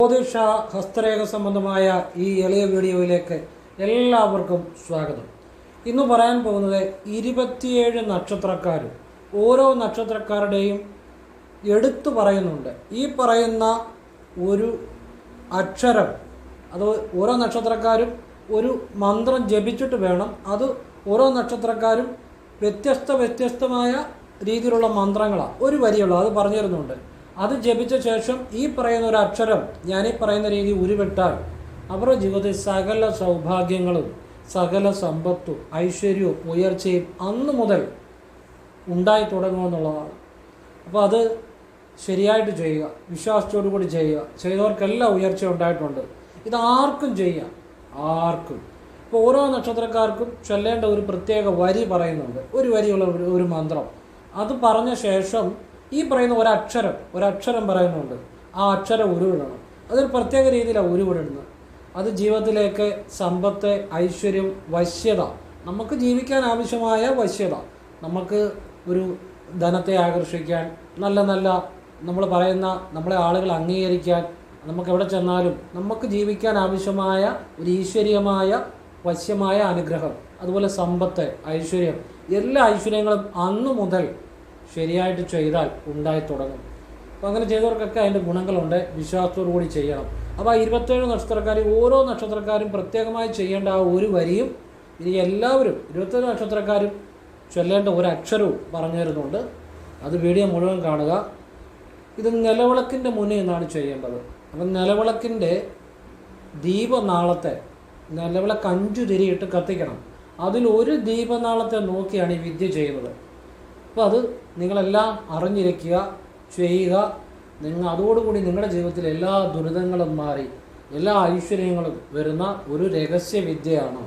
ജ്യോതിഷ ഹസ്തരേഖ സംബന്ധമായ ഈ എളിയ വീഡിയോയിലേക്ക് എല്ലാവർക്കും സ്വാഗതം. ഇന്ന് പറയാൻ പോകുന്നത് ഇരുപത്തിയേഴ് നക്ഷത്രക്കാരും ഓരോ നക്ഷത്രക്കാരുടെയും എടുത്തു പറയുന്നുണ്ട്. ഈ പറയുന്ന ഒരു അക്ഷരം അത് ഓരോ നക്ഷത്രക്കാരും ഒരു മന്ത്രം ജപിച്ചിട്ട് വേണം. അത് ഓരോ നക്ഷത്രക്കാരും വ്യത്യസ്ത വ്യത്യസ്തമായ രീതിയിലുള്ള മന്ത്രങ്ങളാണ് ഒരു വരിയുള്ള. അത് പറഞ്ഞു തരുന്നുണ്ട് അത് ജപിച്ച ശേഷം ഈ പറയുന്ന ഒരു അക്ഷരം ഈ പറയുന്ന രീതി ഉരുവിട്ടാൽ അവരുടെ ജീവിതത്തിൽ സകല സൗഭാഗ്യങ്ങളും സകല സമ്പത്തും ഐശ്വര്യവും ഉയർച്ചയും അന്ന് മുതൽ ഉണ്ടായി തുടങ്ങുമെന്നുള്ളതാണ് അപ്പോൾ അത് ശരിയായിട്ട് ചെയ്യുക വിശ്വാസത്തോടു കൂടി ചെയ്യുക. ചെയ്തവർക്കെല്ലാം ഉയർച്ച ഉണ്ടായിട്ടുണ്ട്. ഇത് ആർക്കും ചെയ്യാം. ആർക്കും. ഇപ്പോൾ ഓരോ നക്ഷത്രക്കാർക്കും ചൊല്ലേണ്ട ഒരു പ്രത്യേക വരി പറയുന്നുണ്ട്. ഒരു വരിയുള്ള ഒരു മന്ത്രം. അത് പറഞ്ഞ ശേഷം ഈ പറയുന്ന ഒരക്ഷരം ഒരക്ഷരം പറയുന്നുണ്ട്. ആ അക്ഷരം ഉരുവിടണം അതൊരു പ്രത്യേക രീതിയിലാണ് ഉരുവിടുന്നത് അത് ജീവിതത്തിലേക്ക് സമ്പത്ത് ഐശ്വര്യം വശ്യത. നമുക്ക് ജീവിക്കാൻ ആവശ്യമായ വശ്യത. നമുക്ക് ഒരു ധനത്തെ ആകർഷിക്കാൻ നല്ല നല്ല നമ്മൾ പറയുന്ന നമ്മളെ ആളുകൾ അംഗീകരിക്കാൻ നമുക്ക് എവിടെ ചെന്നാലും നമുക്ക് ജീവിക്കാൻ ആവശ്യമായ ഒരു ഈശ്വരീയമായ വശ്യമായ അനുഗ്രഹം. അതുപോലെ സമ്പത്ത് ഐശ്വര്യം. എല്ലാ ഐശ്വര്യങ്ങളും അന്നു മുതൽ ശരിയായിട്ട് ചെയ്താൽ ഉണ്ടായി തുടങ്ങും. അപ്പോൾ അങ്ങനെ ചെയ്തവർക്കൊക്കെ അതിന്റെ ഗുണങ്ങളുണ്ട്. വിശ്വാസത്തോടു കൂടി ചെയ്യണം. അപ്പോൾ ആ ഇരുപത്തേഴ് നക്ഷത്രക്കാർ ഓരോ നക്ഷത്രക്കാരും പ്രത്യേകമായി ചെയ്യേണ്ട ആ ഒരു വരിയും ഇനി എല്ലാവരും ഇരുപത്തേഴ് നക്ഷത്രക്കാരും ചൊല്ലേണ്ട ഒരു അക്ഷരവും പറഞ്ഞു തരുന്നുണ്ട്. അത് വീഡിയോ മുഴുവൻ കാണുക. ഇത് നിലവിളക്കിന്റെ മുന്നിൽ എന്നാണ് ചെയ്യേണ്ടത്. അപ്പം നിലവിളക്കിന്റെ ദീപനാളത്തെ നിലവിളക്ക് അഞ്ചു തിരിയിട്ട് കത്തിക്കണം. അതിൽ ഒരു ദീപനാളത്തെ നോക്കിയാണ് ഈ വിദ്യ ചെയ്യുന്നത്. അപ്പോൾ അത് നിങ്ങളെല്ലാം അറിഞ്ഞിരിക്കുക ചെയ്യുക. നിങ്ങൾ അതോടുകൂടി നിങ്ങളുടെ ജീവിതത്തിലെ എല്ലാ ദുരിതങ്ങളും മാറി എല്ലാ ഐശ്വര്യങ്ങളും വരുന്ന ഒരു രഹസ്യ വിദ്യയാണ്.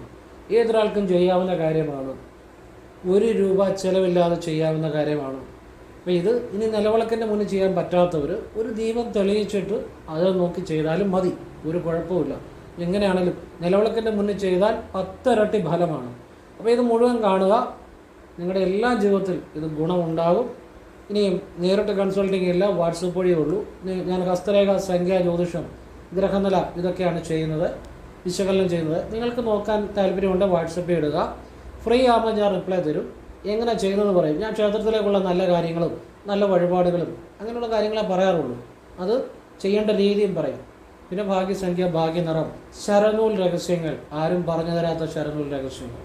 ഏതൊരാൾക്കും ചെയ്യാവുന്ന കാര്യമാണ്. ഒരു രൂപ ചിലവില്ലാതെ ചെയ്യാവുന്ന കാര്യമാണ്. അപ്പോൾ ഇത് ഇനി നിലവിളക്കിന്റെ മുന്നിൽ ചെയ്യാൻ പറ്റാത്തവർ ഒരു ദീപം തെളിയിച്ചിട്ട് അത് നോക്കി ചെയ്താലും മതി. ഒരു കുഴപ്പമില്ല എങ്ങനെയാണെങ്കിലും നിലവിളക്കിന്റെ മുന്നിൽ ചെയ്താൽ പത്തിരട്ടി ഫലമാണ്. അപ്പോൾ ഇത് മുഴുവൻ കാണുക. നിങ്ങളുടെ എല്ലാ ജീവിതത്തിൽ ഇത് ഗുണമുണ്ടാകും ഇനിയും നേരിട്ട് കൺസൾട്ടിങ് ഇല്ല വാട്സപ്പ് വഴിയേ ഉള്ളൂ. ഞാൻ ഹസ്തരേഖ സംഖ്യ ജ്യോതിഷം ഗ്രഹനില ഇതൊക്കെയാണ് ചെയ്യുന്നത് വിശകലനം ചെയ്യുന്നത്. നിങ്ങൾക്ക് നോക്കാൻ താല്പര്യമുണ്ട് വാട്സപ്പിൽ ഇടുക. ഫ്രീ ആകുമ്പോൾ ഞാൻ റിപ്ലൈ തരും. എങ്ങനെ ചെയ്യുന്നത് പറയും. ഞാൻ ക്ഷേത്രത്തിലേക്കുള്ള നല്ല കാര്യങ്ങളും നല്ല വഴിപാടുകളും അങ്ങനെയുള്ള കാര്യങ്ങളെ പറയാറുള്ളൂ. അത് ചെയ്യേണ്ട രീതിയും പറയും. പിന്നെ ഭാഗ്യസംഖ്യ ഭാഗ്യനിറം ശരനൂൽ രഹസ്യങ്ങൾ. ആരും പറഞ്ഞു തരാത്ത ശരനൂൽ രഹസ്യങ്ങൾ.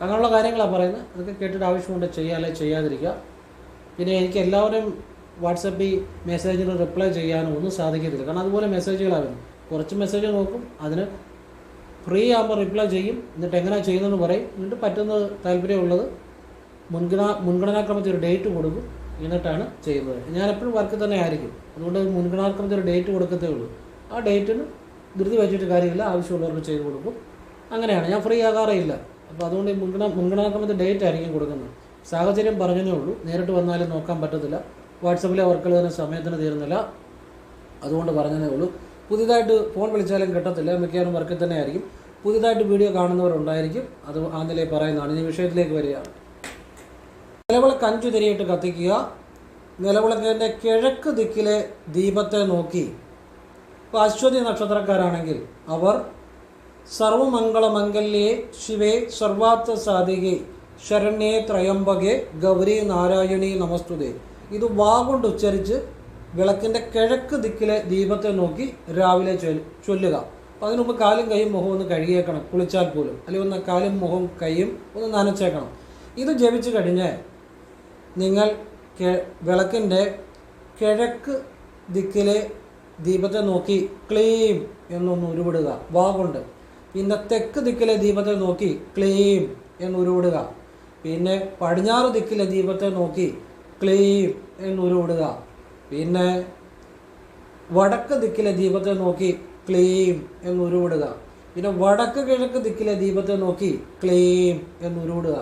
അങ്ങനെയുള്ള കാര്യങ്ങളാണ് പറയുന്നത്. അതൊക്കെ കേട്ടിട്ട് ആവശ്യമുണ്ട് ചെയ്യാല്ലേ ചെയ്യാതിരിക്കുക. പിന്നെ എനിക്ക് എല്ലാവരും വാട്സപ്പിൽ മെസ്സേജിന് റിപ്ലൈ ചെയ്യാനോ ഒന്നും സാധിക്കത്തില്ല. കാരണം അതുപോലെ മെസ്സേജുകളാണ് കുറച്ച് മെസ്സേജ് നോക്കും അതിന് ഫ്രീ ആകുമ്പോൾ റിപ്ലൈ ചെയ്യും എന്നിട്ട് എങ്ങനെ ചെയ്യുന്നതെന്ന് പറയും. എന്നിട്ട് പറ്റുന്ന താല്പര്യമുള്ളത് മുൻഗണ മുൻഗണനാക്രമത്തിൽ ഒരു ഡേറ്റ് കൊടുക്കും എന്നിട്ടാണ് ചെയ്യുന്നത്. ഞാൻ എപ്പോഴും വർക്ക് തന്നെ ആയിരിക്കും. അതുകൊണ്ട് മുൻഗണനാക്രമത്തിൽ ഒരു ഡേറ്റ് കൊടുക്കത്തേ ഉള്ളൂ. ആ ഡേറ്റിന് ധൃതി വെച്ചിട്ട് കാര്യമില്ല. ആവശ്യമുള്ളവർക്ക് ചെയ്ത് കൊടുക്കും. അങ്ങനെയാണ്. ഞാൻ ഫ്രീ ആകാറേ ഇല്ല. അപ്പോൾ അതുകൊണ്ട് ഈ മുൻഗണ മുൻഗണനാക്രമത്തിൽ ഡേറ്റ് ആയിരിക്കും കൊടുക്കുന്നത്. സാഹചര്യം പറഞ്ഞതേ ഉള്ളൂ. നേരിട്ട് വന്നാലും നോക്കാൻ പറ്റത്തില്ല. വാട്സപ്പിലെ വർക്കുകൾ തന്നെ സമയത്തിന് തീരുന്നില്ല. അതുകൊണ്ട് പറഞ്ഞതേ ഉള്ളൂ. പുതിയതായിട്ട് ഫോൺ വിളിച്ചാലും കിട്ടത്തില്ല. മിക്കവാറും വർക്കിൽ തന്നെ ആയിരിക്കും. പുതിയതായിട്ട് വീഡിയോ കാണുന്നവരുണ്ടായിരിക്കും. അത് ആ നിലയിൽ പറയുന്നതാണ്. ഇനി വിഷയത്തിലേക്ക് വരികയാണ് നിലവിളക്ക് അഞ്ചു തിരിയിട്ട് കത്തിക്കുക. നിലവിളക്കിന്റെ കിഴക്ക് ദിക്കിലെ ദീപത്തെ നോക്കി. ഇപ്പോൾ അശ്വതി നക്ഷത്രക്കാരാണെങ്കിൽ അവർ സർവമംഗളമംഗല്യേ ശിവേ സർവാർത്ഥ സാധികെ ശരണ്യേ ത്രയംബകെ ഗൗരി നാരായണി നമസ്തുതേ. ഇത് വാഗുണ്ട് ഉച്ചരിച്ച് വിളക്കിന്റെ കിഴക്ക് ദിക്കിലെ ദീപത്തെ നോക്കി രാവിലെ ചൊല്ലുക. അപ്പോൾ അതിനു മുമ്പ് കാലും കൈയും മുഖവും ഒന്ന് കഴുകിയേക്കണം. കുളിച്ചാൽ പോലും. അല്ലെങ്കിൽ ഒന്ന് കാലും മുഖവും കൈയും ഒന്ന് നനച്ചേക്കണം. ഇത് ജപിച്ചു കഴിഞ്ഞ് നിങ്ങൾ വിളക്കിന്റെ കിഴക്ക് ദിക്കിലെ ദീപത്തെ നോക്കി ക്ലീം എന്നൊന്ന് ഉരുവിടുക. വാ പിന്നെ തെക്ക് ദിക്കിലെ ദീപത്തെ നോക്കി ക്ലെയിം എന്ന് ഉരുവിടുക പിന്നെ പടിഞ്ഞാറ് ദിക്കിലെ ദീപത്തെ നോക്കി ക്ലെയിം എന്ന് ഉരുവിടുക പിന്നെ വടക്ക് ദിക്കിലെ ദീപത്തെ നോക്കി ക്ലെയിം എന്ന് ഉരുവിടുക പിന്നെ വടക്ക് കിഴക്ക് ദിക്കിലെ ദീപത്തെ നോക്കി ക്ലെയിം എന്ന് ഉരുവിടുക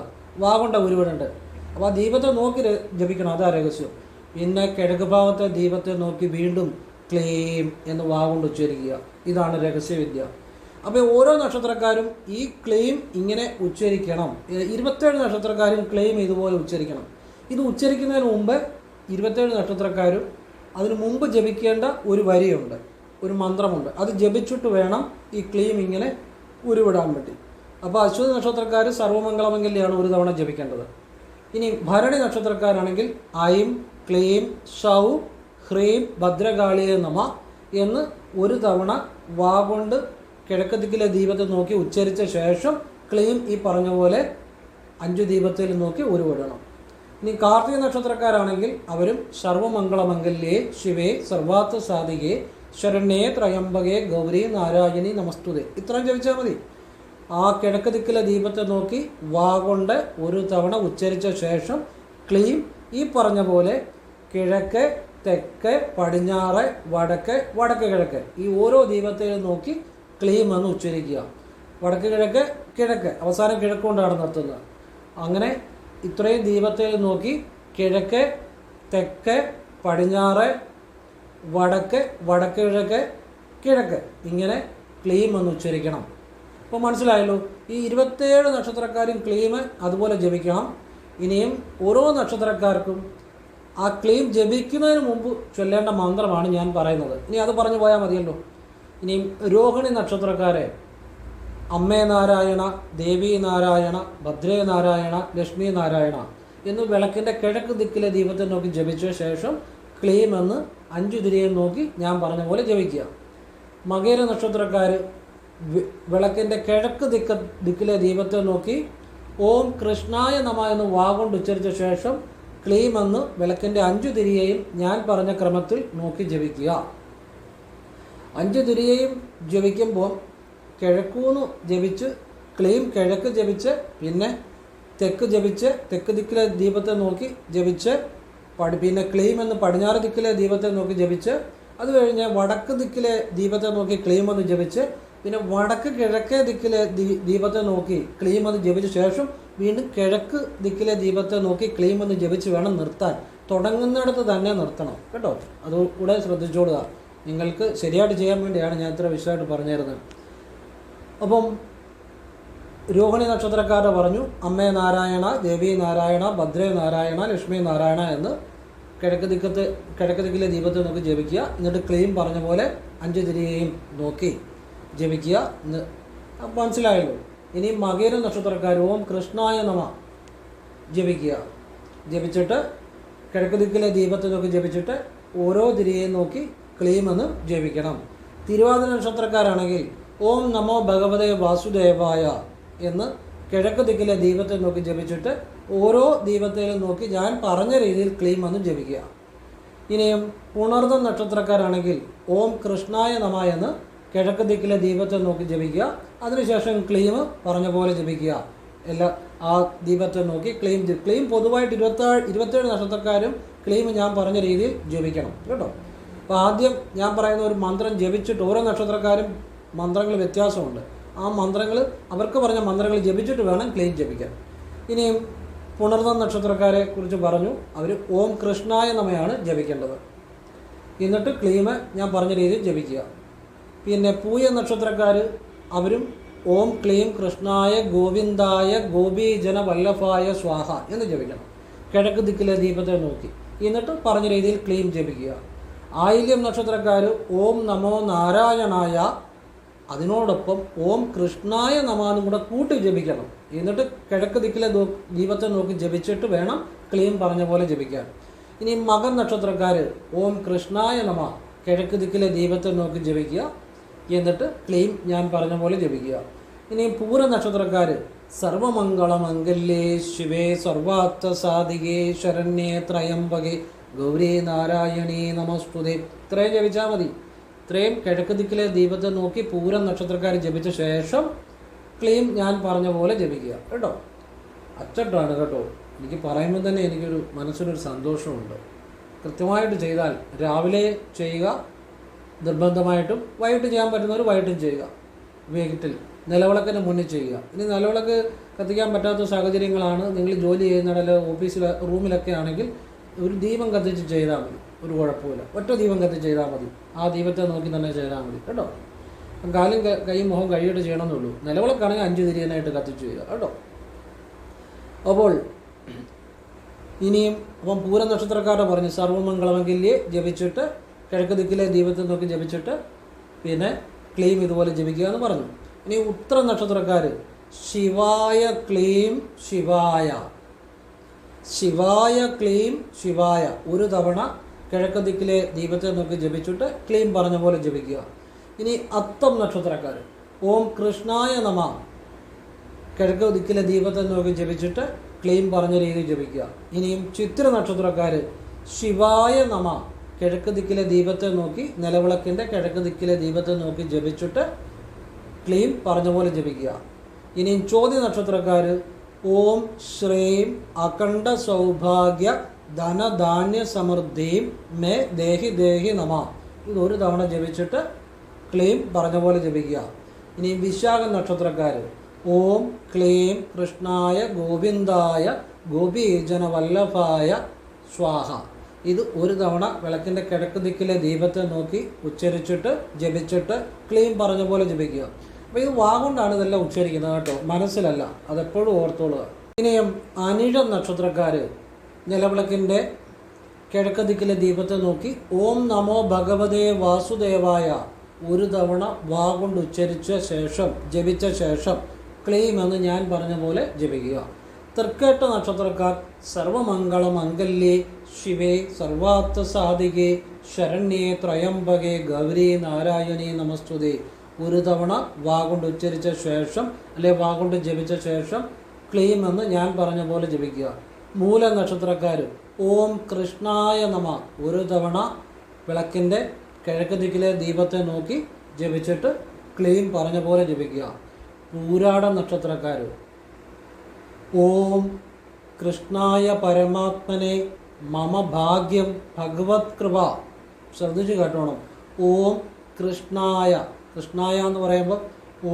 വാഗുണ്ട ഉരുവിടുണ്ട്. അപ്പോൾ ആ ദീപത്തെ നോക്കി ജപിക്കണം അതാ രഹസ്യം. പിന്നെ കിഴക്ക് ഭാഗത്തെ ദീപത്തെ നോക്കി വീണ്ടും ക്ലെയിം എന്ന് വാഗുണ്ട് ഉച്ചരിക്കുക. ഇതാണ് രഹസ്യവിദ്യ. അപ്പോൾ ഓരോ നക്ഷത്രക്കാരും ഈ ക്ലെയിം ഇങ്ങനെ ഉച്ചരിക്കണം. ഇരുപത്തേഴ് നക്ഷത്രക്കാരും ക്ലെയിം ഇതുപോലെ ഉച്ചരിക്കണം. ഇത് ഉച്ചരിക്കുന്നതിന് മുമ്പ് ഇരുപത്തേഴ് നക്ഷത്രക്കാരും അതിനു മുമ്പ് ജപിക്കേണ്ട ഒരു വരിയുണ്ട് ഒരു മന്ത്രമുണ്ട്. അത് ജപിച്ചിട്ട് വേണം ഈ ക്ലെയിം ഇങ്ങനെ ഉരുവിടാൻ പറ്റി അപ്പോൾ അശ്വതി നക്ഷത്രക്കാർ സർവമംഗളമംഗല്യാണ് ഒരു തവണ ജപിക്കേണ്ടത്. ഇനി ഭരണി നക്ഷത്രക്കാരാണെങ്കിൽ ഐം ക്ലെയിം ഷൗ ഹ്രീം ഭദ്രകാളിയെ നമ എന്ന് ഒരു തവണ വാ കൊണ്ട് കിഴക്ക് ദിക്കിലെ ദീപത്തെ നോക്കി ഉച്ചരിച്ച ശേഷം ക്ലീം ഈ പറഞ്ഞ പോലെ അഞ്ചു ദീപത്തിൽ നോക്കി ഉരുവിടണം. ഇനി കാർത്തിക നക്ഷത്രക്കാരാണെങ്കിൽ അവരും സർവമംഗളമംഗല്യേ ശിവേ സർവാർത്ഥ സാധികേ ശരണ്യേ ത്രയംബകേ ഗൗരി നാരായണി നമസ്തുതേ. ഇത്രയും ജപിച്ചാൽ മതി. ആ കിഴക്ക് ദിക്കിലെ ദീപത്തെ നോക്കി വാ കൊണ്ട് ഒരു തവണ ഉച്ചരിച്ച ശേഷം ക്ലീം ഈ പറഞ്ഞ പോലെ കിഴക്ക് തെക്ക് പടിഞ്ഞാറ് വടക്ക് വടക്ക് കിഴക്ക് ഈ ഓരോ ദീപത്തെയും നോക്കി ക്ലീം എന്ന് ഉച്ചരിക്കുക. വടക്ക് കിഴക്ക് കിഴക്ക്. അവസാനം കിഴക്കുകൊണ്ടാണ് നിർത്തുന്നത് അങ്ങനെ ഇത്രയും ദീപത്തെ നോക്കി കിഴക്ക് തെക്ക് പടിഞ്ഞാറ് വടക്ക് വടക്ക് കിഴക്ക് കിഴക്ക്. ഇങ്ങനെ ക്ലീം എന്ന് ഉച്ചരിക്കണം. അപ്പോൾ മനസ്സിലായല്ലോ? ഈ ഇരുപത്തേഴ് നക്ഷത്രക്കാരും ക്ലീം അതുപോലെ ജപിക്കണം. ഇനിയും ഓരോ നക്ഷത്രക്കാർക്കും ആ ക്ലീം ജപിക്കുന്നതിന് മുമ്പ് ചൊല്ലേണ്ട മന്ത്രമാണ് ഞാൻ പറയുന്നത്. ഇനി അത് പറഞ്ഞു പോയാൽ മതിയല്ലോ. ഇനിയും രോഹിണി നക്ഷത്രക്കാരെ അമ്മേ നാരായണ ദേവി നാരായണ ഭദ്രേ നാരായണ ലക്ഷ്മി നാരായണ എന്ന് വിളക്കിന്റെ കിഴക്ക് ദിക്കിലെ ദീപത്തെ നോക്കി ജപിച്ച ശേഷം ക്ലീം എന്ന് അഞ്ചു തിരിയെ നോക്കി ഞാൻ പറഞ്ഞ പോലെ ജപിക്കുക. മകേര നക്ഷത്രക്കാർ വിളക്കിന്റെ കിഴക്ക് ദിക്ക ദിക്കിലെ ദീപത്തെ നോക്കി ഓം കൃഷ്ണായ നമ എന്ന് വാഗൊണ്ട് ഉച്ചരിച്ച ശേഷം ക്ലീം എന്ന് വിളക്കിന്റെ അഞ്ചു തിരിയെയും ഞാൻ പറഞ്ഞ ക്രമത്തിൽ നോക്കി ജപിക്കുക. അഞ്ചു തിരിയെയും ജപിക്കുമ്പോൾ കിഴക്കൂന്ന് ജപിച്ച് ക്ലീം കിഴക്ക് ജപിച്ച് പിന്നെ തെക്ക് ജപിച്ച് തെക്ക് ദിക്കിലെ ദീപത്തെ നോക്കി ജപിച്ച് പടി പിന്നെ ക്ലീം എന്ന് പടിഞ്ഞാറ് ദിക്കിലെ ദീപത്തെ നോക്കി ജപിച്ച് അത് കഴിഞ്ഞ് വടക്ക് ദിക്കിലെ ദീപത്തെ നോക്കി ക്ലീം എന്ന് ജപിച്ച് പിന്നെ വടക്ക് കിഴക്കേ ദിക്കിലെ ദീപത്തെ നോക്കി ക്ലീം എന്ന് ജപിച്ച ശേഷം വീണ്ടും കിഴക്ക് ദിക്കിലെ ദീപത്തെ നോക്കി ക്ലീം എന്ന് ജപിച്ച് വേണം നിർത്താൻ. തുടങ്ങുന്നിടത്ത് തന്നെ നിർത്തണം. കേട്ടോ? അത് കൂടെ ശ്രദ്ധിച്ചോളുക. നിങ്ങൾക്ക് ശരിയായിട്ട് ചെയ്യാൻ വേണ്ടിയാണ് ഞാൻ ഇത്ര വിശദമായിട്ട് പറഞ്ഞു തരുന്നത് അപ്പം രോഹിണി നക്ഷത്രക്കാരെ പറഞ്ഞു അമ്മേ നാരായണ ദേവി നാരായണ ഭദ്രേ നാരായണ ലക്ഷ്മി നാരായണ എന്ന് കിഴക്ക് ദിക്കത്ത് കിഴക്ക് ദിക്കിലെ ദീപത്തെ നോക്കി ജപിക്കുക. എന്നിട്ട് ക്ലെയിം പറഞ്ഞ പോലെ അഞ്ച് തിരികെയും നോക്കി ജപിക്കുക. എന്ന് മനസ്സിലായല്ലോ? ഇനി മകേര നക്ഷത്രക്കാർ ഓം കൃഷ്ണായ നമ ജപിക്കുക. ജപിച്ചിട്ട് കിഴക്ക് ദിക്കിലെ ദീപത്തെ നോക്കി ജപിച്ചിട്ട് ഓരോ തിരികെയും നോക്കി ക്ലീം എന്ന് ജപിക്കണം. തിരുവാതിര നക്ഷത്രക്കാരാണെങ്കിൽ ഓം നമോ ഭഗവതേ വാസുദേവായ എന്ന് കിഴക്ക് ദിക്കിലെ ദീപത്തെ നോക്കി ജപിച്ചിട്ട് ഓരോ ദീപത്തെയും നോക്കി ഞാൻ പറഞ്ഞ രീതിയിൽ ക്ലീം എന്ന് ജപിക്കുക. ഇനിയും ഉണർന്ന നക്ഷത്രക്കാരാണെങ്കിൽ ഓം കൃഷ്ണായ നമ എന്ന് കിഴക്ക് ദിക്കിലെ ദീപത്തെ നോക്കി ജപിക്കുക. അതിനുശേഷം ക്ലീം പറഞ്ഞ പോലെ ജപിക്കുക. എല്ലാ ആ ദീപത്തെ നോക്കി ക്ലീം ക്ലീം പൊതുവായിട്ട് ഇരുപത്തേഴ് ഇരുപത്തേഴ് നക്ഷത്രക്കാരും ക്ലീം ഞാൻ പറഞ്ഞ രീതിയിൽ ജപിക്കണം. കേട്ടോ? അപ്പോൾ ആദ്യം ഞാൻ പറയുന്ന ഒരു മന്ത്രം ജപിച്ചിട്ട് ഓരോ നക്ഷത്രക്കാരും മന്ത്രങ്ങൾ വ്യത്യാസമുണ്ട്. ആ മന്ത്രങ്ങൾ അവർക്ക് പറഞ്ഞ മന്ത്രങ്ങൾ ജപിച്ചിട്ട് വേണം ക്ലെയിം ജപിക്കാൻ. ഇനിയും പുണർന്ന നക്ഷത്രക്കാരെ കുറിച്ച് പറഞ്ഞു. അവർ ഓം കൃഷ്ണായ നമയാണ് ജപിക്കേണ്ടത്. എന്നിട്ട് ക്ലീമ് ഞാൻ പറഞ്ഞ രീതിയിൽ ജപിക്കുക. പിന്നെ പൂയ നക്ഷത്രക്കാർ അവരും ഓം ക്ലീം കൃഷ്ണായ ഗോവിന്ദായ ഗോപീജന വല്ലഭായ സ്വാഹ എന്ന് ജപിക്കണം. കിഴക്ക് ദിക്കിലെ ദീപത്തെ നോക്കി. എന്നിട്ട് പറഞ്ഞ രീതിയിൽ ക്ലീം ജപിക്കുക. ആയില്യം നക്ഷത്രക്കാർ ഓം നമോ നാരായണായ അതിനോടൊപ്പം ഓം കൃഷ്ണായ നമാനും കൂടെ കൂട്ടി ജപിക്കണം. എന്നിട്ട് കിഴക്ക് ദിക്കിലെ ദീപത്തെ നോക്കി ജപിച്ചിട്ട് വേണം ക്ലീം പറഞ്ഞ പോലെ ജപിക്കാൻ. ഇനി മകൻ നക്ഷത്രക്കാർ ഓം കൃഷ്ണായ നമ കിഴക്ക് ദിക്കിലെ ദീപത്തെ നോക്കി ജപിക്കുക. എന്നിട്ട് ക്ലീം ഞാൻ പറഞ്ഞ പോലെ ജപിക്കുക. ഇനി പൂര നക്ഷത്രക്കാർ സർവമംഗളമംഗല്യേ ശിവേ സർവാർത്ഥ സാധികേ ശരണ്യേ ത്രയംബകേ ഗൗരി നാരായണീ നമസ്തുതി. ഇത്രയും ജപിച്ചാൽ മതി. ഇത്രയും കിഴക്ക് ദിക്കിലെ ദീപത്തെ നോക്കി പൂരം നക്ഷത്രക്കാർ ജപിച്ച ശേഷം ക്ലീം ഞാൻ പറഞ്ഞ പോലെ ജപിക്കുക. കേട്ടോ? അച്ചട്ടാണ് കേട്ടോ. എനിക്ക് പറയുമ്പോൾ തന്നെ എനിക്കൊരു മനസ്സിനൊരു സന്തോഷമുണ്ട്. കൃത്യമായിട്ട് ചെയ്താൽ രാവിലെ ചെയ്യുക നിർബന്ധമായിട്ടും വൈകിട്ട് ചെയ്യാൻ പറ്റുന്നവർ വൈകിട്ടും ചെയ്യുക. വീട്ടിൽ നിലവിളക്കിന് മുന്നിൽ ചെയ്യുക. ഇനി നിലവിളക്ക് കത്തിക്കാൻ പറ്റാത്ത സാഹചര്യങ്ങളാണ്. നിങ്ങൾ ജോലി ചെയ്യുന്നിടയിൽ ഓഫീസിലെ റൂമിലൊക്കെ ആണെങ്കിൽ ഒരു ദീപം കത്തിച്ച് ചെയ്താൽ മതി. ഒരു കുഴപ്പമില്ല ഒറ്റ ദീപം കത്തിച്ച് ചെയ്താൽ മതി. ആ ദീപത്തെ നോക്കി തന്നെ ചെയ്താൽ മതി. കേട്ടോ? കാലും കൈയും മുഖം കഴിയിട്ട് ചെയ്യണമെന്നേ ഉള്ളൂ നിലവിളക്കാണെങ്കിൽ അഞ്ച് തിരിയനായിട്ട് കത്തിച്ച് ചെയ്യുക കേട്ടോ? അപ്പോൾ ഇനിയും അപ്പം പൂര നക്ഷത്രക്കാരുടെ പറഞ്ഞു സർവമംഗളമെങ്കിലേ ജപിച്ചിട്ട് കിഴക്ക് ദിക്കിലെ ദീപത്തെ നോക്കി ജപിച്ചിട്ട് പിന്നെ ക്ലെയിം ഇതുപോലെ ജപിക്കുക എന്ന് പറഞ്ഞു. ഇനി ഉത്തര നക്ഷത്രക്കാർ ശിവായ ക്ലെയിം ശിവായ ശിവായ ക്ലീം ശിവായ. ഒരു തവണ കിഴക്ക് ദിക്കിലെ ദീപത്തെ നോക്കി ജപിച്ചിട്ട് ക്ലീം പറഞ്ഞ പോലെ ജപിക്കുക. ഇനി അത്തം നക്ഷത്രക്കാർ ഓം കൃഷ്ണായ നമ. കിഴക്ക് ദിക്കിലെ ദീപത്തെ നോക്കി ജപിച്ചിട്ട് ക്ലീം പറഞ്ഞ രീതിയിൽ ജപിക്കുക. ഇനിയും ചിത്ര നക്ഷത്രക്കാർ ശിവായ നമ. കിഴക്ക് ദിക്കിലെ ദീപത്തെ നോക്കി നിലവിളക്കിന്റെ കിഴക്ക് ദിക്കിലെ ദീപത്തെ നോക്കി ജപിച്ചിട്ട് ക്ലീം പറഞ്ഞ പോലെ ജപിക്കുക. ഇനിയും ചോദ്യ നക്ഷത്രക്കാർ ഓം ശ്രീം അഖണ്ഡ സൗഭാഗ്യ ധനധാന്യ സമൃദ്ധിയും മേ ദേഹി ദേഹി നമ. ഇത് ഒരു തവണ ജപിച്ചിട്ട് ക്ലീം പറഞ്ഞ പോലെ ജപിക്കുക. ഇനി വിശാഖ നക്ഷത്രക്കാർ ഓം ക്ലീം കൃഷ്ണായ ഗോവിന്ദായ ഗോപീജന വല്ലഭായ സ്വാഹ. ഇത് ഒരു തവണ വിളക്കിന്റെ കിഴക്ക് ദിക്കിലെ ദീപത്തെ നോക്കി ഉച്ചരിച്ചിട്ട് ജപിച്ചിട്ട് ക്ലീം പറഞ്ഞ പോലെ ജപിക്കുക. അപ്പോൾ ഇത് വാഗുണ്ടാണ് ഇതെല്ലാം ഉച്ചരിക്കുന്നത് കേട്ടോ. മനസ്സിലല്ല. അതെപ്പോഴും ഓർത്തോളുക. ഇനിയും അനിഴം നക്ഷത്രക്കാർ നിലവിളക്കിന്റെ കിഴക്ക ദിക്കിലെ ദീപത്തെ നോക്കി ഓം നമോ ഭഗവതേ വാസുദേവായ. ഒരു തവണ വാഗുണ്ട് ഉച്ചരിച്ച ശേഷം ജപിച്ച ശേഷം ക്ലെയിം എന്ന് ഞാൻ പറഞ്ഞ പോലെ ജപിക്കുക. തൃക്കേട്ട നക്ഷത്രക്കാർ സർവമംഗള മംഗല്യേ ശിവേ സർവാർത്ഥ സാധികേ ശരണ്യേ ത്രയംബകേ ഗൗരി നാരായണേ നമസ്തുതേ. ഒരു തവണ വാ കൊണ്ട് ഉച്ചരിച്ച ശേഷം അല്ലെങ്കിൽ വാ കൊണ്ട് ജപിച്ച ശേഷം ക്ലീം എന്ന് ഞാൻ പറഞ്ഞ പോലെ ജപിക്കുക. മൂല നക്ഷത്രക്കാർ ഓം കൃഷ്ണായ നമ ഒരു തവണ വിളക്കിന്റെ കിഴക്ക് ദിക്കിലെ ദീപത്തെ നോക്കി ജപിച്ചിട്ട് ക്ലീം പറഞ്ഞ പോലെ ജപിക്കുക. പൂരാട നക്ഷത്രക്കാർ ഓം കൃഷ്ണായ പരമാത്മനെ മമ ഭാഗ്യം ഭഗവത് കൃപ ശ്രദ്ധിച്ച് കേട്ടോണം. ഓം കൃഷ്ണായ കൃഷ്ണായ എന്ന് പറയുമ്പോൾ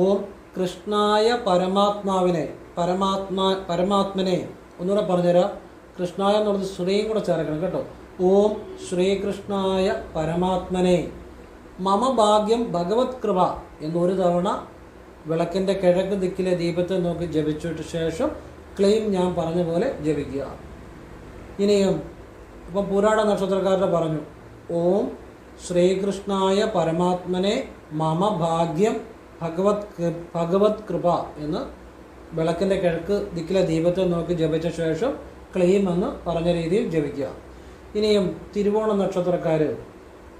ഓം കൃഷ്ണായ പരമാത്മാവിനെ പരമാത്മാ പരമാത്മനെ ഒന്നുകൂടെ പറഞ്ഞുതരാം. കൃഷ്ണായ എന്നുള്ളത് ശ്രീയും കൂടെ ചേർക്കണം കേട്ടോ. ഓം ശ്രീകൃഷ്ണായ പരമാത്മനെ. മമ ഭാഗ്യം ഭഗവത് കൃപ എന്നൊരു തവണ വിളക്കിന്റെ കിഴക്ക് ദിക്കിലെ ദീപത്തെ നോക്കി ജപിച്ചിട്ട് ശേഷം ക്ലെയിം ഞാൻ പറഞ്ഞ പോലെ ജപിക്കുക. ഇനിയും ഇപ്പം പുരാണ നക്ഷത്രക്കാരുടെ പറഞ്ഞു ഓം ശ്രീകൃഷ്ണായ പരമാത്മനെ മമ ഭാഗ്യം ഭഗവത് ഭഗവത് കൃപ എന്ന് വിളക്കിന്റെ കിഴക്ക് ദിക്കിലെ ദീപത്തെ നോക്കി ജപിച്ച ശേഷം ക്ലെയിം എന്ന് പറഞ്ഞ രീതിയിൽ ജപിക്കുക. ഇനിയും തിരുവോണ നക്ഷത്രക്കാർ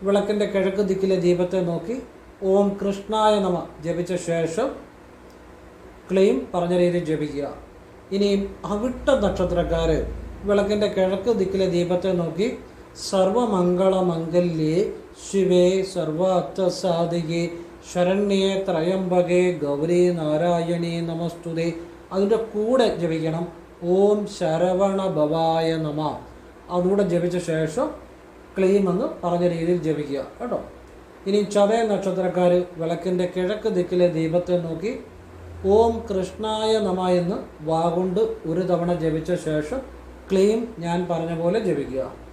വിളക്കിന്റെ കിഴക്ക് ദിക്കിലെ ദീപത്തെ നോക്കി ഓം കൃഷ്ണായ നമ ജപിച്ച ശേഷം ക്ലെയിം പറഞ്ഞ രീതിയിൽ ജപിക്കുക. ഇനിയും അവിട്ട നക്ഷത്രക്കാർ വിളക്കിന്റെ കിഴക്ക് ദിക്കിലെ ദീപത്തെ നോക്കി സർവമംഗള മംഗല്യേ ശിവേ സർവാർത്ഥസാധികെ ശരണ്യേ ത്രയംബകേ ഗൗരി നാരായണി നമസ്തുതേ. അതിന്റെ കൂടെ ജപിക്കണം. ഓം ശരവണ ഭവായ നമ. അതുകൂടെ ജപിച്ച ശേഷം ക്ലെയിം എന്ന് പറഞ്ഞ രീതിയിൽ ജപിക്കുക. കേട്ടോ? ഇനി ചതയ നക്ഷത്രക്കാർ വിളക്കിന്റെ കിഴക്ക് ദിക്കിലെ ദീപത്തെ നോക്കി ഓം കൃഷ്ണായ നമ എന്ന് വാഗുണ്ട് ഒരു തവണ ജപിച്ച ശേഷം ക്ലെയിം ഞാൻ പറഞ്ഞ പോലെ ജപിക്കുക.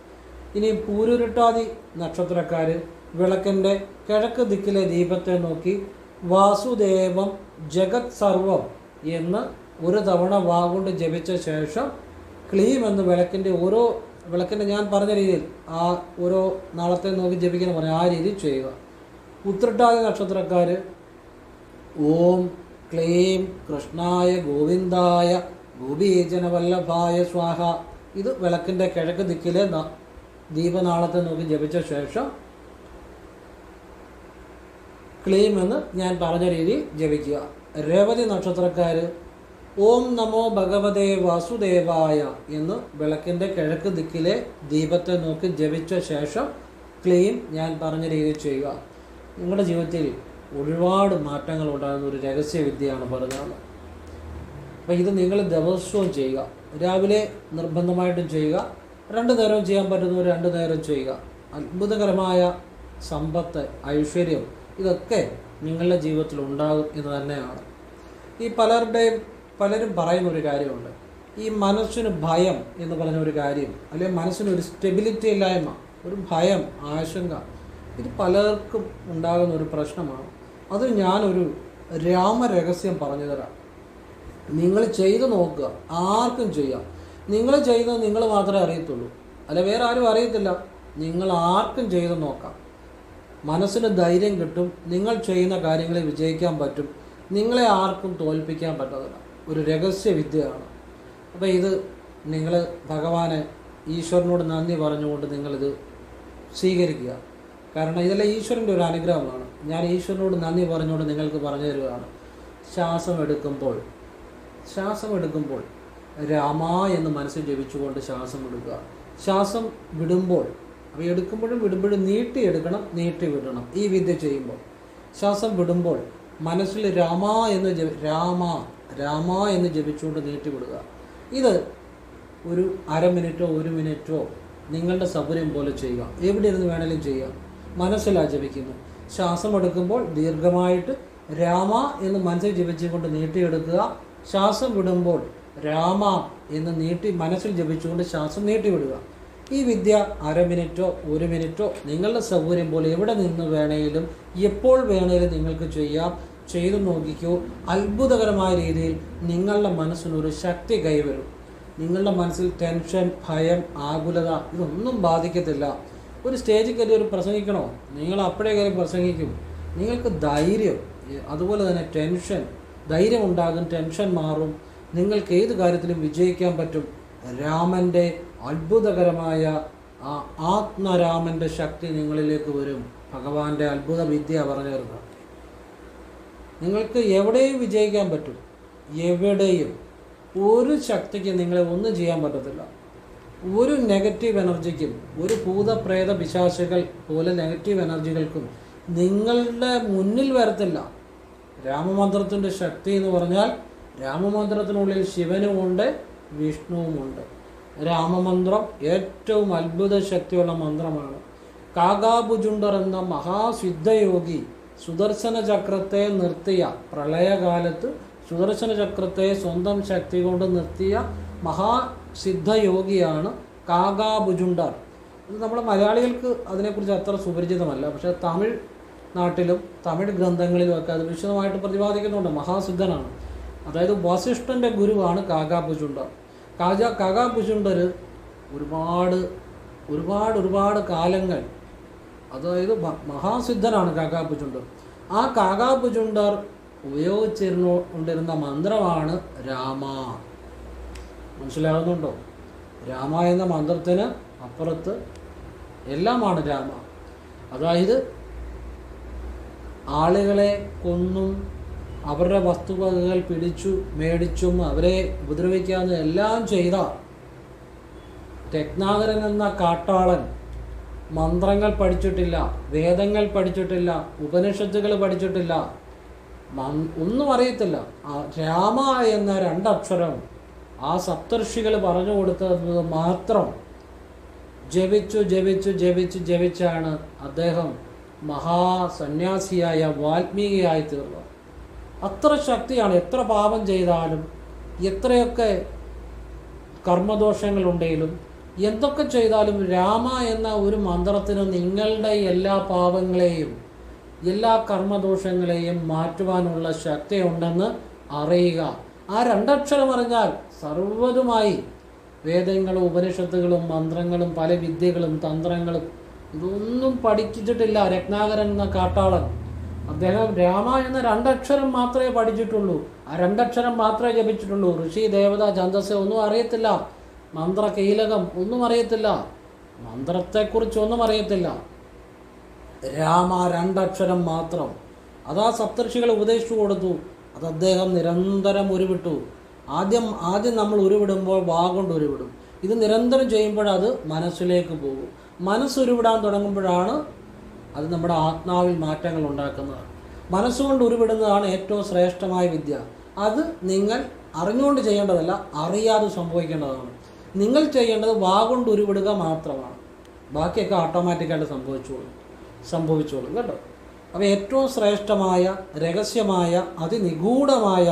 ഇനി പൂരുരുട്ടാതി നക്ഷത്രക്കാർ വിളക്കിന്റെ കിഴക്ക് ദിക്കിലെ ദീപത്തെ നോക്കി വാസുദേവം ജഗത് സർവം എന്ന് ഒരു തവണ വാഗുണ്ട് ജപിച്ച ശേഷം ക്ലീം എന്ന് വിളക്കിന്റെ ഓരോ വിളക്കിന്റെ ഞാൻ പറഞ്ഞ രീതിയിൽ ആ ഓരോ നാളത്തെ നോക്കി ജപിക്കുന്ന പറയാം ആ രീതി ചെയ്യുക. ഉത്രട്ടാതി നക്ഷത്രക്കാർ ഓം ക്ലീം കൃഷ്ണായ ഗോവിന്ദായ ഗോപീജനവല്ലഭായ സ്വാഹ. ഇത് വിളക്കിന്റെ കിഴക്ക് ദിക്കിലെ ദീപനാളത്തെ നോക്കി ജപിച്ച ശേഷം ക്ലീം എന്ന് ഞാൻ പറഞ്ഞ രീതിയിൽ ജപിക്കുക. രേവതി നക്ഷത്രക്കാർ ഓം നമോ ഭഗവതേ വാസുദേവായ എന്ന് വിളക്കിന്റെ കിഴക്ക് ദിക്കിലെ ദീപത്തെ നോക്കി ജപിച്ച ശേഷം ക്ലെയിം ഞാൻ പറഞ്ഞ രീതിയിൽ ചെയ്യുക. നിങ്ങളുടെ ജീവിതത്തിൽ ഒരുപാട് മാറ്റങ്ങൾ ഉണ്ടാകുന്ന ഒരു രഹസ്യവിദ്യയാണ് പറഞ്ഞത്. അപ്പോൾ ഇത് നിങ്ങൾ ദിവസവും ചെയ്യുക. രാവിലെ നിർബന്ധമായിട്ടും ചെയ്യുക. രണ്ട് നേരവും ചെയ്യാൻ പറ്റുന്നവർ രണ്ട് നേരം ചെയ്യുക. അത്ഭുതകരമായ സമ്പത്ത് ഐശ്വര്യം ഇതൊക്കെ നിങ്ങളുടെ ജീവിതത്തിൽ ഉണ്ടാകും എന്ന് തന്നെയാണ്. ഈ പലരുടെയും പലരും പറയുന്ന ഒരു കാര്യമുണ്ട്. ഈ മനസ്സിന് ഭയം എന്ന് പറഞ്ഞ ഒരു കാര്യം അല്ലെങ്കിൽ മനസ്സിന് ഒരു സ്റ്റെബിലിറ്റി ഇല്ലായ്മ ഒരു ഭയം ആശങ്ക ഇത് പലർക്കും ഉണ്ടാകുന്ന ഒരു പ്രശ്നമാണ്. അത് ഞാനൊരു രാമരഹസ്യം പറഞ്ഞു തരാം നിങ്ങൾ ചെയ്തു നോക്കുക ആർക്കും ചെയ്യാം. നിങ്ങൾ ചെയ്യുന്നത് നിങ്ങൾ മാത്രമേ അറിയത്തുള്ളൂ. അല്ല വേറെ ആരും അറിയത്തില്ല. നിങ്ങൾ ആർക്കും ചെയ്ത് നോക്കാം. മനസ്സിന് ധൈര്യം കിട്ടും. നിങ്ങൾ ചെയ്യുന്ന കാര്യങ്ങളെ വിജയിക്കാൻ പറ്റും. നിങ്ങളെ ആർക്കും തോൽപ്പിക്കാൻ പറ്റത്തില്ല ഒരു രഹസ്യ വിദ്യയാണ്. അപ്പോൾ ഇത് നിങ്ങൾ ഭഗവാനെ ഈശ്വരനോട് നന്ദി പറഞ്ഞുകൊണ്ട് നിങ്ങളിത് സ്വീകരിക്കുക. കാരണം ഇതെല്ലാം ഈശ്വരന്റെ ഒരു അനുഗ്രഹമാണ്. ഞാൻ ഈശ്വരനോട് നന്ദി പറഞ്ഞുകൊണ്ട് നിങ്ങൾക്ക് പറഞ്ഞു തരുകയാണ്. ശ്വാസം എടുക്കുമ്പോൾ ശ്വാസം എടുക്കുമ്പോൾ രാമ എന്ന് മനസ്സിൽ ജപിച്ചുകൊണ്ട് ശ്വാസം വിടുക. ശ്വാസം വിടുമ്പോൾ അപ്പോൾ എടുക്കുമ്പോഴും വിടുമ്പോഴും നീട്ടി എടുക്കണം നീട്ടി വിടണം. ഈ വിദ്യ ചെയ്യുമ്പോൾ. ശ്വാസം വിടുമ്പോൾ മനസ്സിൽ രാമ എന്ന് ജപി രാമ രാമ എന്ന് ജപിച്ചുകൊണ്ട് നീട്ടി വിടുക. ഇത് ഒരു അര മിനിറ്റോ ഒരു മിനിറ്റോ നിങ്ങളുടെ സൗകര്യം പോലെ ചെയ്യുക. എവിടെ ഇരുന്ന് വേണേലും ചെയ്യുക. മനസ്സിലാ ജപിക്കുന്നു. ശ്വാസം എടുക്കുമ്പോൾ ദീർഘമായിട്ട് രാമ എന്ന് മനസ്സിൽ ജപിച്ചുകൊണ്ട് നീട്ടിയെടുക്കുക ശ്വാസം വിടുമ്പോൾ രാമ എന്ന് നീട്ടി മനസ്സിൽ ജപിച്ചുകൊണ്ട് ശ്വാസം നീട്ടിവിടുക. ഈ വിദ്യ അര മിനിറ്റോ ഒരു മിനിറ്റോ നിങ്ങളുടെ സൗകര്യം പോലെ എവിടെ നിന്ന് വേണേലും എപ്പോൾ വേണേലും നിങ്ങൾക്ക് ചെയ്യാം. ചെയ്തു നോക്കിക്കോ അത്ഭുതകരമായ രീതിയിൽ നിങ്ങളുടെ മനസ്സിനൊരു ശക്തി കൈവരും. നിങ്ങളുടെ മനസ്സിൽ ടെൻഷൻ ഭയം ആകുലത ഇതൊന്നും ബാധിക്കത്തില്ല. ഒരു സ്റ്റേജിൽ കയറി ഒരു പ്രസംഗിക്കണോ? നിങ്ങൾ അപ്പോഴേ കയറി പ്രസംഗിക്കും. നിങ്ങൾക്ക് ധൈര്യം അതുപോലെ തന്നെ ടെൻഷൻ. ധൈര്യം ഉണ്ടാകും ടെൻഷൻ മാറും. നിങ്ങൾക്ക് ഏത് കാര്യത്തിലും വിജയിക്കാൻ പറ്റും. രാമന്റെ അത്ഭുതകരമായ ആ ആത്മരാമന്റെ ശക്തി നിങ്ങളിലേക്ക് വരും. ഭഗവാന്റെ അത്ഭുത വിദ്യ പറഞ്ഞു തരുന്നത് നിങ്ങൾക്ക് എവിടെയും വിജയിക്കാൻ പറ്റും. എവിടെയും. ഒരു ശക്തിക്ക് നിങ്ങളെ ഒന്നും ചെയ്യാൻ പറ്റത്തില്ല. ഒരു നെഗറ്റീവ് എനർജിക്കും ഒരു ഭൂതപ്രേത പിശാശുകൾ പോലെ നെഗറ്റീവ് എനർജികൾക്കും നിങ്ങളുടെ മുന്നിൽ വരത്തില്ല. രാമമന്ത്രത്തിന്റെ ശക്തി എന്ന് പറഞ്ഞാൽ രാമമന്ത്രത്തിനുള്ളിൽ ശിവനുമുണ്ട് വിഷ്ണുവുമുണ്ട്. രാമമന്ത്രം ഏറ്റവും അത്ഭുത ശക്തിയുള്ള മന്ത്രമാണ്. കാകാഭുജുണ്ടർ എന്ന മഹാസിദ്ധയോഗി സുദർശന ചക്രത്തെ നിർത്തിയ പ്രളയകാലത്ത് സുദർശന ചക്രത്തെ സ്വന്തം ശക്തി കൊണ്ട് നിർത്തിയ മഹാസിദ്ധയോഗിയാണ് കാകാഭുജുണ്ടർ ഇത് നമ്മുടെ മലയാളികൾക്ക് അതിനെക്കുറിച്ച് അത്ര സുപരിചിതമല്ല. പക്ഷേ തമിഴ് നാട്ടിലും തമിഴ് ഗ്രന്ഥങ്ങളിലും ഒക്കെ അത് വിശദമായിട്ട് പ്രതിപാദിക്കുന്നുണ്ട്. മഹാസിദ്ധനാണ്. അതായത് വസിഷ്ഠന്റെ ഗുരുവാണ് കാകാബുജുണ്ടർ കാജ കാകാബുജുണ്ടർ ഒരുപാട് ഒരുപാട് ഒരുപാട് കാലങ്ങൾ അതായത് മഹാസിദ്ധനാണ് കാക്കാപ്പുചുണ്ടർ ആ കാക്കാപ്പുചുണ്ടർ ഉപയോഗിച്ചിരുന്നു കൊണ്ടിരുന്ന മന്ത്രമാണ് രാമ. മനസ്സിലാകുന്നുണ്ടോ രാമ എന്ന മന്ത്രത്തിന് അപ്പുറത്ത് എല്ലാമാണ് രാമ. അതായത് ആളുകളെ കൊന്നും അവരുടെ വസ്തുവകകൾ പിടിച്ചു മേടിച്ചും അവരെ ഉപദ്രവിക്കാന്ന് എല്ലാം ചെയ്ത രത്നാകരൻ എന്ന കാട്ടാളൻ മന്ത്രങ്ങൾ പഠിച്ചിട്ടില്ല വേദങ്ങൾ പഠിച്ചിട്ടില്ല ഉപനിഷത്തുകൾ പഠിച്ചിട്ടില്ല. ഒന്നും അറിയത്തില്ല. രാമ എന്ന രണ്ടക്ഷരം ആ സപ്തർഷികൾ പറഞ്ഞു കൊടുത്തത് മാത്രം ജപിച്ചു ജപിച്ചു ജപിച്ചു ജപിച്ചാണ് അദ്ദേഹം മഹാസന്യാസിയായ വാൽമീകിയായി തീർന്നത്. അത്ര ശക്തിയാണ് എത്ര പാപം ചെയ്താലും എത്രയൊക്കെ കർമ്മദോഷങ്ങളുണ്ടെങ്കിലും എന്തൊക്കെ ചെയ്താലും രാമ എന്ന ഒരു മന്ത്രത്തിന് നിങ്ങളുടെ എല്ലാ പാപങ്ങളെയും എല്ലാ കർമ്മദോഷങ്ങളെയും മാറ്റുവാനുള്ള ശക്തിയുണ്ടെന്ന് അറിയുക. ആ രണ്ടക്ഷരം അറിഞ്ഞാൽ സർവതുമായി വേദങ്ങളും ഉപനിഷത്തുകളും മന്ത്രങ്ങളും പല വിദ്യകളും തന്ത്രങ്ങളും ഇതൊന്നും പഠിച്ചിട്ടില്ല രത്നാകരൻ എന്ന കാട്ടാളൻ. അദ്ദേഹം രാമ എന്ന രണ്ടക്ഷരം മാത്രമേ പഠിച്ചിട്ടുള്ളൂ. ആ രണ്ടക്ഷരം മാത്രമേ ജപിച്ചിട്ടുള്ളൂ. ഋഷി ദേവത ഛന്ദസ് ഒന്നും അറിയത്തില്ല. മന്ത്ര കീലകം ഒന്നും അറിയത്തില്ല. മന്ത്രത്തെക്കുറിച്ച് ഒന്നും അറിയത്തില്ല. രാമ രണ്ടക്ഷരം മാത്രം. അതാ സപ്തർഷികൾ ഉപദേശിച്ചു കൊടുത്തു. അത് അദ്ദേഹം നിരന്തരം ഉരുവിട്ടു. ആദ്യം ആദ്യം നമ്മൾ ഉരുവിടുമ്പോൾ വാ കൊണ്ട് ഉരുവിടും. ഇത് നിരന്തരം ചെയ്യുമ്പോൾ അത് മനസ്സിലേക്ക് പോകും. മനസ്സുരുവിടാൻ തുടങ്ങുമ്പോഴാണ് അത് നമ്മുടെ ആത്മാവിൽ മാറ്റങ്ങൾ ഉണ്ടാക്കുന്നതാണ് മനസ്സുകൊണ്ട് ഉരുവിടുന്നതാണ് ഏറ്റവും ശ്രേഷ്ഠമായ വിദ്യ. അത് നിങ്ങൾ അറിഞ്ഞുകൊണ്ട് ചെയ്യേണ്ടതല്ല അറിയാതെ സംഭവിക്കേണ്ടതാണ്. നിങ്ങൾ ചെയ്യേണ്ടത് വാഗൊണ്ട് ഉരുവിടുക മാത്രമാണ്. ബാക്കിയൊക്കെ ഓട്ടോമാറ്റിക്കായിട്ട് സംഭവിച്ചോളും. സംഭവിച്ചോളും കേട്ടോ? അപ്പോൾ ഏറ്റവും ശ്രേഷ്ഠമായ രഹസ്യമായ അതിനിഗൂഢമായ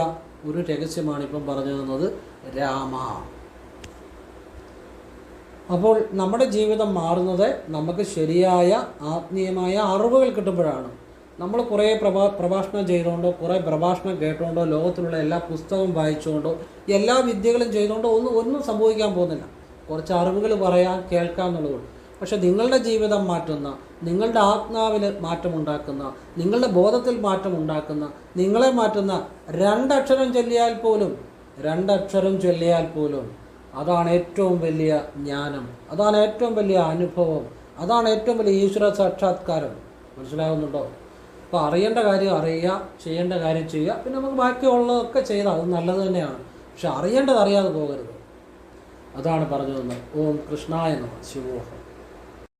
ഒരു രഹസ്യമാണ് ഇപ്പം പറഞ്ഞു തന്നത് രാമ. അപ്പോൾ നമ്മുടെ ജീവിതം മാറുന്നത് നമുക്ക് ശരിയായ ആത്മീയമായ അറിവുകൾ കിട്ടുമ്പോഴാണ്. നമ്മൾ കുറേ പ്രഭാ പ്രഭാഷണം ചെയ്തുകൊണ്ടോ കുറേ പ്രഭാഷണം കേട്ടുകൊണ്ടോ ലോകത്തിലുള്ള എല്ലാ പുസ്തകവും വായിച്ചുകൊണ്ടോ എല്ലാ വിദ്യകളും ചെയ്തുകൊണ്ടോ ഒന്നും ഒന്നും സംഭവിക്കാൻ പോകുന്നില്ല. കുറച്ച് അറിവുകൾ പറയാൻ കേൾക്കാം എന്നുള്ളതുകൊണ്ട് പക്ഷേ നിങ്ങളുടെ ജീവിതം മാറ്റുന്ന നിങ്ങളുടെ ആത്മാവിൽ മാറ്റമുണ്ടാക്കുന്ന നിങ്ങളുടെ ബോധത്തിൽ മാറ്റമുണ്ടാക്കുന്ന നിങ്ങളെ മാറ്റുന്ന രണ്ടക്ഷരം ചൊല്ലിയാൽ പോലും രണ്ടക്ഷരം ചൊല്ലിയാൽ പോലും അതാണ് ഏറ്റവും വലിയ ജ്ഞാനം അതാണ് ഏറ്റവും വലിയ അനുഭവം അതാണ് ഏറ്റവും വലിയ ഈശ്വര സാക്ഷാത്കാരം. മനസ്സിലാകുന്നുണ്ടോ അപ്പോൾ അറിയേണ്ട കാര്യം അറിയുക ചെയ്യേണ്ട കാര്യം ചെയ്യുക പിന്നെ നമുക്ക് ബാക്കിയുള്ളതൊക്കെ ചെയ്താൽ അത് നല്ലത് തന്നെയാണ്. പക്ഷെ അറിയേണ്ടത് അറിയാതെ പോകരുത്. അതാണ് പറഞ്ഞു തന്നത് ഓം കൃഷ്ണായ നമ ശിവോഹം.